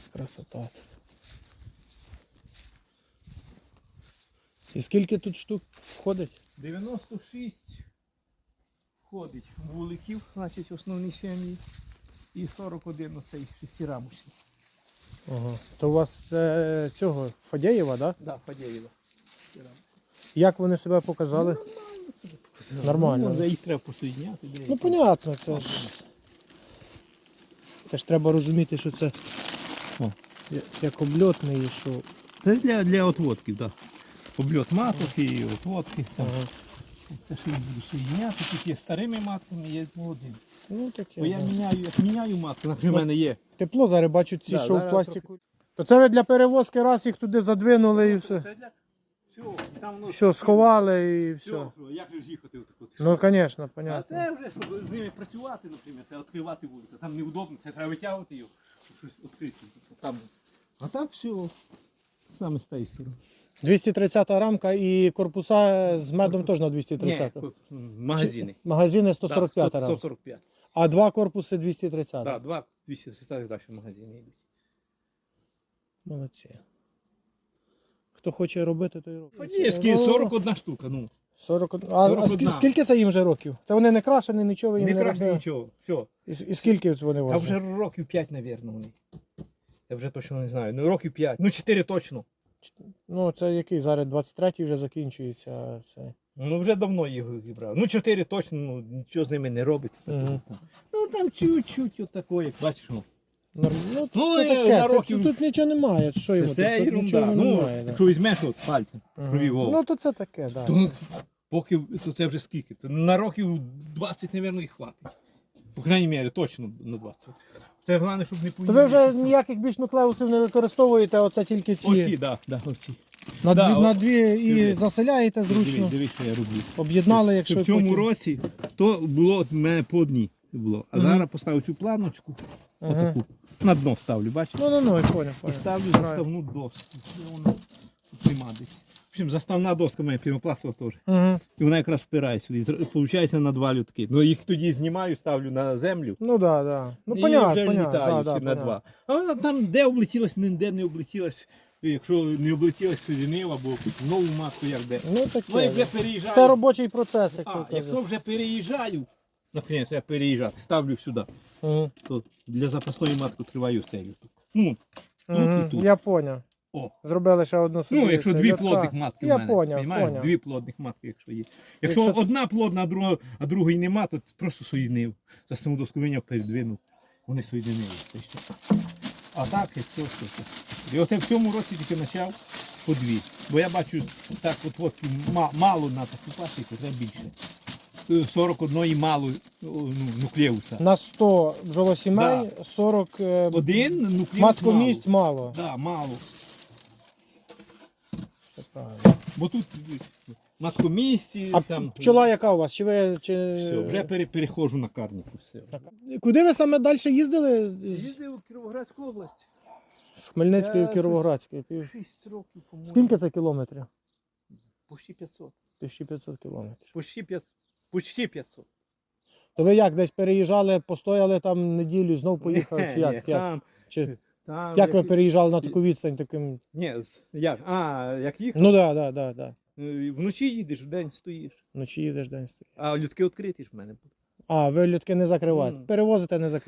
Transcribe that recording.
вас красота. І скільки тут штук входить? 96 входить вуликів, значить основні сім'ї. І 41 оцей шестирамочний. Ага. То у вас е, цього Фадєєва, так? Да? Да, Фадєєва. Як вони себе показали? Нормально. Ну, їх треба посоєдняти. Ну, понятно, це ж. Це ж треба розуміти, що це О. як обльотний, що. Це для, для отводків, так. Да. Обльот маток і отводки. Там. Ага. Це що я буду соєдняти. Тут є старими матками, є молодими. Ну таке. Бо я міняю, як міняю матку, наприклад, в мене є. Тепло зараз бачу ці, Да, що в пластику. Трохи. То це ви для перевозки раз їх туди задвинули і все. Це для... Все, там. Все, сховали і все. Все, як же з'їхати отако? Ну, звісно, А понятно. це вже, щоб з ними працювати, наприклад, це відкривати вулицю. Там неудобно, це треба витягувати його, щоб щось відкрити. Там. А так все. Саме з тієї сторони. 230 рамка і корпуса з медом теж на 230. Ні, магазини. Магазини 145 рамка. 145. А два корпуси 230. Так, два 230 далі магазини йдуть. Молодці. Хто хоче робити, то й робить. Фадіївські Ну, 41 штука, ну. 40... А, а 41. скільки, скільки це їм вже років? Це вони не крашені, нічого їм Не не, краще робили? нічого. Все. І, і скільки вони А важать? вже років 5, мабуть, вони. Я вже точно не знаю. Ну років 5. Ну 4 точно. Ну, це який зараз 23-й вже закінчується. Це... Ну вже давно його брав. Ну 4 точно, ну нічого з ними не робиться. Мгм. Ну там чуть-чуть отако, як бачиш. Ну. Норм- Ну, Ну, це таке, на це- років- тут нічого немає. Що йому? Це, тут, тут нічого. Ну, немає. Да. якщо візьмеш от пальцем, Мгм. провів голову. Ну, то це таке, так. то поки то це вже скільки? То на років 20, мабуть, і хватить. По крайній мірі, точно на 20. Це головне, щоб не То ви вже ніяких більш нуклеусів не використовуєте, оце тільки ці. Оці, да, да, оці. на, да, дві, о- на дві і Дивись. заселяєте зручно. Дивись, дивись, що я роблю. Об'єднали, якщо в цьому потім- році то було в мене по одній було. А Мгм. зараз поставив цю планочку, Ага. отаку, на дно ставлю, бачиш? Ну, ну, ну, я поняв, І ставлю Правильно. заставну доску. І воно нема десь. В общем, заставна доска моя пінопластова теж. Угу. І вона якраз впирає сюди. Зр- Получається на два лютки. Ну їх тоді знімаю, ставлю на землю. Ну да, да. Ну, і понятно, вже понятно. літають Да, да, на понятно. два. А вона там де облетілась, ніде не облетілась. Якщо не облетілась сюди або нову маску, як де. Ну, таке. Ну вже переїжджаю. Це робочий процес, як а, ви якщо вже переїжджаю, наприклад, я переїжджати, ставлю сюди, Угу. то для запасної матки триваю люток. Ну, Угу. тут. Я поняв. О. Зробили ще одну собі. Ну, якщо дві плодних матки Я в мене. поняв, понімаєш? поняв. Дві плодних матки, якщо є. Якщо, Якщо- одна плодна, а, друга, а другої нема, то просто соєднив. За саму доску виняв, передвинув. Вони соєдинилися. А так, все, все, все. І оце в цьому році тільки почав по дві. Бо я бачу, так от, от ма- мало на таку пасіку, треба більше. Е, 41 мало ну, нуклеуса. На 100 бджолосімей, 40 е, Один нуклеус матковмість мало. мало. Да, мало. Це правильно. Бо тут маткомісці, А там пчола яка у вас? Чи ви чи... все, вже пере, переходжу на карніку. Все. Куди ви саме далі їздили? З- Їздив у Кіровоградську область. З Хмельницької Я в Кіровоградської. Пів- 6 років, по-моєму. Скільки це кілометрів? Почти 500. 1500 кілометрів. Почти 500. Почти 500. То ви як десь переїжджали, постояли там неділю, знов поїхали? Чи як? ні, як? Там, Чи, там, як ви переїжджали на таку відстань таким? Ні, з- як? А, як їхав? Ну так, да, да, да, да. Е, Вночі їдеш, вдень стоїш. Вночі їдеш день стоїть. А людки відкриті ж в мене. були. А, ви людки не закриваєте. Мгм. Перевозите, не закриваєте.